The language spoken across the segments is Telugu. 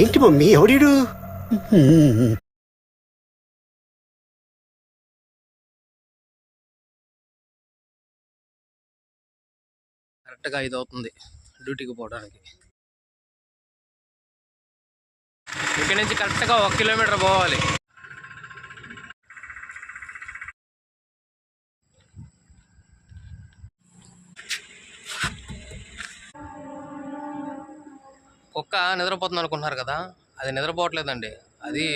ఏంటి మమ్మీ? ఎవడీడు కరెక్ట్గా ఐదు అవుతుంది డ్యూటీకి పోవడానికి. ఇక్కడి నుంచి కరెక్ట్గా ఒక కిలోమీటర్ పోవాలి. కుక్క నిద్రపోతుంది అనుకుంటున్నారు కదా అది నిద్రపోవట్లేదండి. అది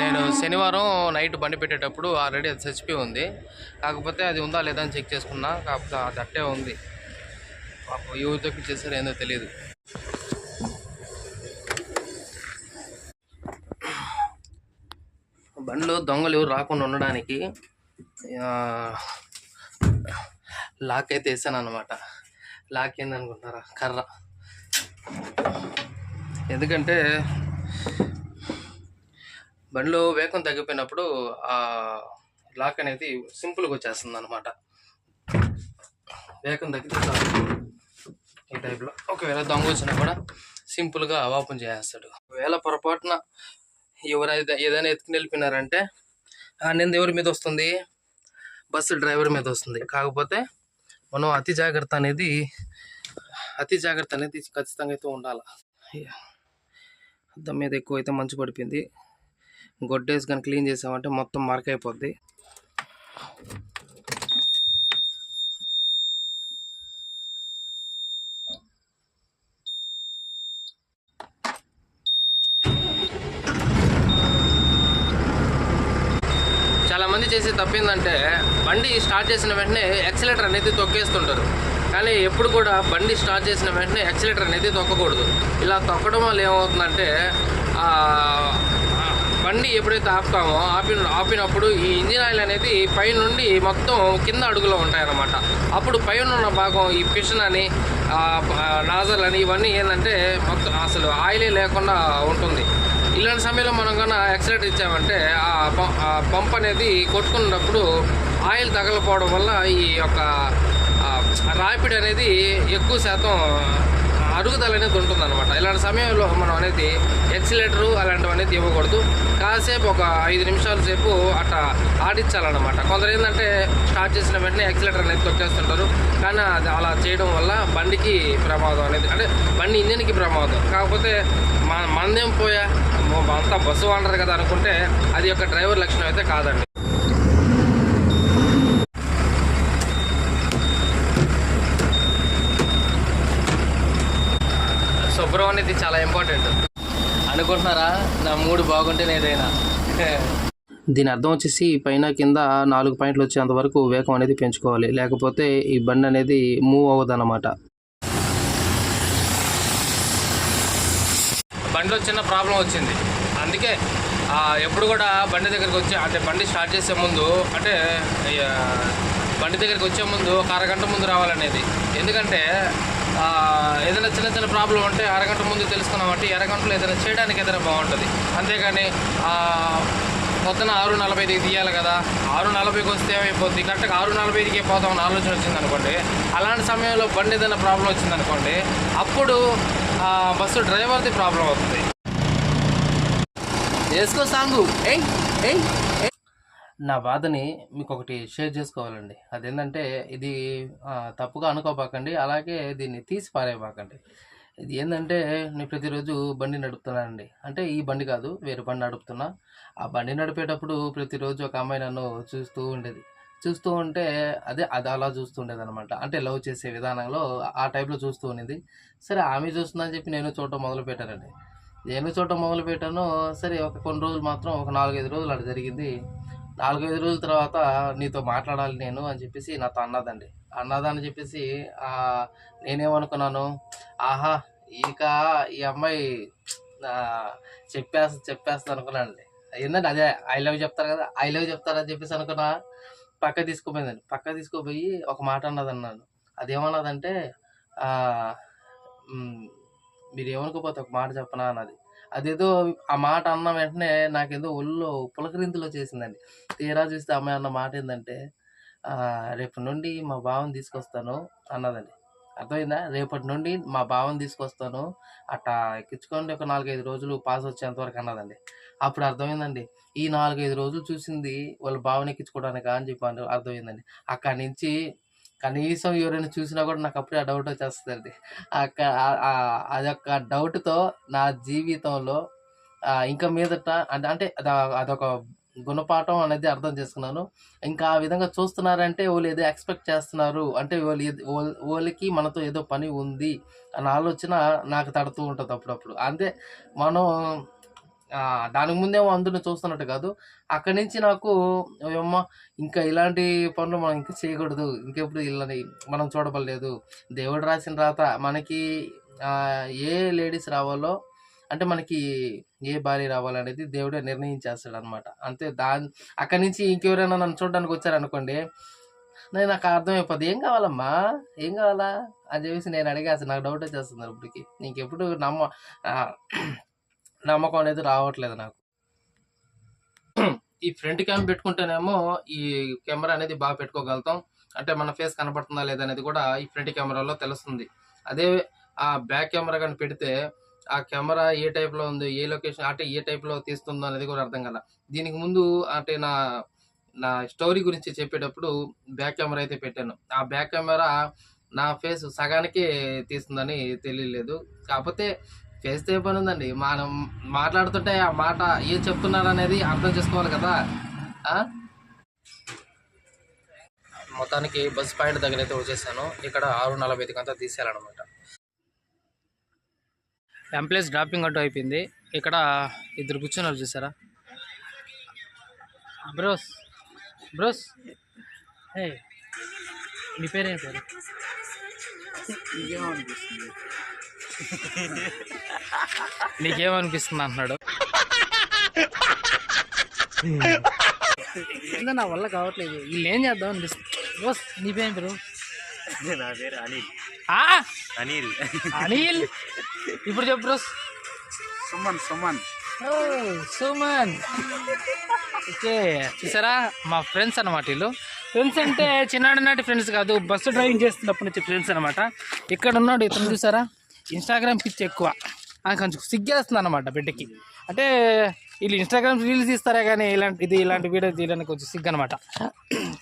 నేను శనివారం నైట్ బండి పెట్టేటప్పుడు ఆల్రెడీ అది చచ్చిపోయి ఉంది. కాకపోతే అది ఉందా లేదా అని చెక్ చేసుకున్నా కాకపోతే అది అట్టే ఉంది. పాపం యువతకి చేశారు ఏందో తెలియదు. బండ్లు దొంగలు రాకుండా ఉండడానికి లాక్ అయితే వేసాను అనమాట లాక్ ఏందనుకుంటున్నారా కర్ర. ఎందుకంటే బండ్లు వేగం తగ్గిపోయినప్పుడు ఆ లాక్ అనేది సింపుల్గా వచ్చేస్తుంది అనమాట వేగం తగ్గితే ఈ టైప్లో. ఒకవేళ దొంగ వచ్చినా కూడా సింపుల్గా ఓపెన్ చేసేస్తాడు. ఒకవేళ పొరపాటున ఎవరైతే ఏదైనా ఎత్తుకుని వెళ్ళిపోయినారంటే ఆ నింద ఎవరి మీద వస్తుంది? బస్సు డ్రైవర్ మీద వస్తుంది. కాకపోతే మనం అతి జాగ్రత్త అనేది అతి జాగ్రత్త అనేది ఖచ్చితంగా అయితే ఉండాలి. అద్దం మీద ఎక్కువ అయితే మంచు పడిపోయింది. గొడ్డేసి కానీ క్లీన్ చేసామంటే మొత్తం మరక అయిపోద్ది. చాలా మంది చేసే తప్పిందంటే బండి స్టార్ట్ చేసిన వెంటనే యాక్సిలేటర్ అనేది తొక్కేస్తుంటారు. కానీ ఎప్పుడు కూడా బండి స్టార్ట్ చేసిన వెంటనే యాక్సిలేటర్ అనేది తొక్కకూడదు. ఇలా తొక్కడం వల్ల ఏమవుతుందంటే బండి ఎప్పుడైతే ఆపుతామో ఆపి ఆపినప్పుడు ఈ ఇంజిన్ ఆయిల్ అనేది పైనుండి మొత్తం కింద అడుగులో ఉంటాయన్నమాట. అప్పుడు పైన ఉన్న భాగం ఈ పిషన్ అని నాజల్ అని ఇవన్నీ ఏంటంటే మొత్తం అసలు ఆయిలే లేకుండా ఉంటుంది. ఇలాంటి సమయంలో మనం కన్నా యాక్సిలేటర్ ఇచ్చామంటే ఆ ఆ పంప్ అనేది కొట్టుకున్నప్పుడు ఆయిల్ తగలపోవడం వల్ల ఈ యొక్క రాపిడ్ అనేది ఎక్కువ శాతం అరుగుదల అనేది ఉంటుంది అనమాట ఇలాంటి సమయంలో మనం అనేది ఎక్సిలేటరు అలాంటివి అనేది ఇవ్వకూడదు. కాసేపు ఒక ఐదు నిమిషాల సేపు అట్లా ఆడించాలన్నమాట. కొందరు ఏంటంటే స్టార్ట్ చేసిన వెంటనే ఎక్సిలేటర్ అనేది తొక్కేస్తుంటారు. కానీ అది అలా చేయడం వల్ల బండికి ప్రమాదం అనేది అంటే బండి ఇంజిన్కి ప్రమాదం. కాకపోతే మన మందేం పోయా? అంతా బస్సు అంటారు కదా అనుకుంటే అది ఒక డ్రైవర్ లక్షణం అయితే కాదండి. శుభ్రం అనేది చాలా ఇంపార్టెంట్ అనుకుంటున్నారా? నా మూడు బాగుంటేనే ఏదైనా దీని అర్థం వచ్చేసి పైన కింద నాలుగు పాయింట్లు వచ్చేంత వరకు వేగం అనేది పెంచుకోవాలి. లేకపోతే ఈ బండి అనేది మూవ్ అవ్వదు అనమాట బండిలో చిన్న ప్రాబ్లం వచ్చింది. అందుకే ఎప్పుడు కూడా బండి దగ్గరికి వచ్చి అంటే బండి స్టార్ట్ చేసే ముందు అంటే బండి దగ్గరికి వచ్చే ముందు ఒక అరగంట ముందు రావాలనేది. ఎందుకంటే ఏదైనా చిన్న చిన్న ప్రాబ్లం ఉంటే అరగంట ముందు తెలుసుకున్నామంటే ఈ అరగంటలో ఏదైనా చేయడానికి ఏదైనా బాగుంటుంది. అంతేగాని మొత్తం పొద్దున ఆరు నలభైకి తీయాలి కదా. ఆరు నలభైకి వస్తే ఏమైపోద్ది? కరెక్ట్గా ఆరు నలభైకి పోతాం అని ఆలోచన వచ్చింది అనుకోండి అలాంటి సమయంలో బండి ఏదైనా ప్రాబ్లం వచ్చింది అనుకోండి అప్పుడు బస్సు డ్రైవర్ది ప్రాబ్లం అవుతుంది. వేసుకో సాంగు. ఏ ఏ నా బాధని మీకు ఒకటి షేర్ చేసుకోవాలండి. అదేంటంటే ఇది తప్పుగా అనుకోపాకండి అలాగే దీన్ని తీసి పారేయబాకండి. ఇది ఏంటంటే నేను ప్రతిరోజు బండి నడుపుతున్నానండి. అంటే ఈ బండి కాదు వేరే బండి నడుపుతున్నా. ఆ బండి నడిపేటప్పుడు ప్రతిరోజు ఒక అమ్మాయి నన్ను చూస్తూ ఉండేది. చూస్తూ ఉంటే అదే అది అలా చూస్తూ ఉండేది అనమాట అంటే లవ్ చేసే విధానంలో ఆ టైప్లో చూస్తూ ఉండేది. సరే ఆమె చూస్తుందని చెప్పి నేను చూడటం మొదలు పెట్టానండి నేను చూడటం మొదలు పెట్టాను సరే ఒక కొన్ని రోజులు మాత్రం ఒక నాలుగైదు రోజులు అలా జరిగింది. నాలుగైదు రోజుల తర్వాత నీతో మాట్లాడాలి నేను అని చెప్పేసి నాతో అన్నదండి. అన్నదని చెప్పేసి నేనేమనుకున్నాను ఆహా ఇక ఈ అమ్మాయి చెప్పేస్తా చెప్పేస్తా అనుకున్నానండి. ఏంటంటే అదే ఐ లవ్ చెప్తారు కదా ఐ లవ్ చెప్తారని చెప్పేసి అనుకున్నా పక్క తీసుకుపోయిందండి. పక్క తీసుకుపోయి ఒక మాట అన్నది అన్నాను అదేమన్నదంటే మీరు ఏమనుకోపోతే ఒక మాట చెప్పనా అన్నది. అదేదో ఆ మాట అన్న వెంటనే నాకేదో ఒళ్ళో పులకరింతలో చేసిందండి. తీరా చూస్తే అమ్మాయి అన్న మాట ఏంటంటే రేపటి నుండి మా బావని తీసుకొస్తాను అన్నదండి. అర్థమైందా? రేపటి నుండి మా బావని తీసుకొస్తాను అట్టా ఎక్కించుకోండి ఒక నాలుగైదు రోజులు పాస్ వచ్చేంత వరకు అన్నదండి. అప్పుడు అర్థమైందండి. ఈ నాలుగైదు రోజులు చూసింది వాళ్ళ బావని ఎక్కించుకోవడానికి అని చెప్పి అర్థమైందండి. అక్కడి నుంచి కనీసం ఎవరైనా చూసినా కూడా నాకు అప్పుడే ఆ డౌట్ వచ్చేస్తుందండి. ఆ- అదొక డౌట్తో నా జీవితంలో ఇంకా మీదట అంటే అంటే అదొక గుణపాఠం అనేది అర్థం చేసుకున్నాను. ఇంకా ఆ విధంగా చూస్తున్నారంటే వాళ్ళు ఏదో ఎక్స్పెక్ట్ చేస్తున్నారు. అంటే వాళ్ళు వాళ్ళకి మనతో ఏదో పని ఉంది అన్న ఆలోచన నాకు తడుతూ ఉంటుంది అప్పుడప్పుడు. అంతే మనం దానికి ముందేమో అందరిని చూస్తున్నట్టు కాదు. అక్కడి నుంచి నాకు అమ్మ ఇంకా ఇలాంటి పనులు మనం ఇంకా చేయకూడదు. ఇంకెప్పుడు ఇలా మనం చూడబడలేదు. దేవుడు రాసిన రాత మనకి ఏ లేడీస్ రావాలో అంటే మనకి ఏ భార్య రావాలనేది దేవుడే నిర్ణయించేస్తాడు అనమాట అంతే దాని అక్కడి నుంచి ఇంకెవరైనా నన్ను చూడడానికి వచ్చారనుకోండి నేను నాకు అర్థమైపోద్ది. ఏం కావాలమ్మా? ఏం కావాలా? అని చెప్పేసి నేను అడిగేసి నాకు డౌట్ వచ్చేస్తుంది ఇప్పటికి ఇంకెప్పుడు నమ్మ నమ్మకం అనేది రావట్లేదు నాకు. ఈ ఫ్రంట్ క్యామ్ పెట్టుకుంటేనేమో ఈ కెమెరా అనేది బాగా పెట్టుకోగలుగుతాం. అంటే మన ఫేస్ కనపడుతుందా లేదా అనేది కూడా ఈ ఫ్రంట్ కెమెరాలో తెలుస్తుంది. అదే ఆ బ్యాక్ కెమెరా కానీ పెడితే ఆ కెమెరా ఏ టైప్లో ఉంది ఏ లొకేషన్ అంటే ఏ టైప్లో తీస్తుందో అనేది కూడా అర్థం కదా దీనికి ముందు అంటే నా నా స్టోరీ గురించి చెప్పేటప్పుడు బ్యాక్ కెమెరా అయితే పెట్టాను. ఆ బ్యాక్ కెమెరా నా ఫేస్ సగానికే తీస్తుందని తెలియలేదు. కాకపోతే ఫేస్తో ఏ పని ఉందండి మనం మాట్లాడుతుంటే ఆ మాట ఏం చెప్తున్నారు అనేది అర్థం చేసుకోవాలి కదా? మొత్తానికి బస్ పాయింట్ దగ్గర అయితే వచ్చేసాను. ఇక్కడ ఆరు నలభై ఐదుకి అంతా తీసేయాలన్నమాట. ఎంప్లాయీస్ డ్రాపింగ్ అంటూ అయిపోయింది. ఇక్కడ ఇద్దరు కూర్చున్నారు చూసారా? Bros bros. హే నీ పేరేం పేరు? నీకేమనిపిస్తుంది అంటున్నాడు ఏందో నా వల్ల కావట్లేదు. వీళ్ళు ఏం చేద్దాం అనిపిస్తుంది. బ్రోస్ నీ పేరేం పేరు? నా పేరు అనిల్. ఆ! అనిల్. అనిల్? ఇప్పుడు చెప్పు బ్రోస్ సుమన్ సుమన్. సుమన్. ఓకే చూసారా? మా ఫ్రెండ్స్ అనమాట వీళ్ళు. ఫ్రెండ్స్ అంటే చిన్ననాటి నాటి ఫ్రెండ్స్ కాదు బస్సు డ్రైవింగ్ చేస్తున్నప్పటి నుంచి ఫ్రెండ్స్ అనమాట ఇక్కడ ఉన్నాడు ఇతను చూసారా? ఇన్స్టాగ్రామ్ పిచ్ ఎక్కువ ఆ కొంచెం సిగ్గేస్తుంది అనమాట బిడ్డకి. అంటే వీళ్ళు ఇన్స్టాగ్రామ్ రీల్స్ తీస్తారా కానీ ఇలాంటి ఇది ఇలాంటి వీడియో తీయడానికి కొంచెం సిగ్గు అనమాట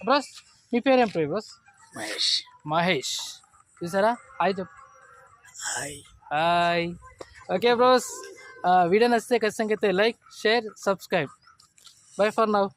బ్రోస్ మీ పేరేం పేరు బ్రోస్ మహేష్. మహేష్. చూసారా? హాయ్ చెప్పు. Hi hi okay bros video నచ్చితే ఖచ్చితంగా అయితే like share subscribe. Bye for now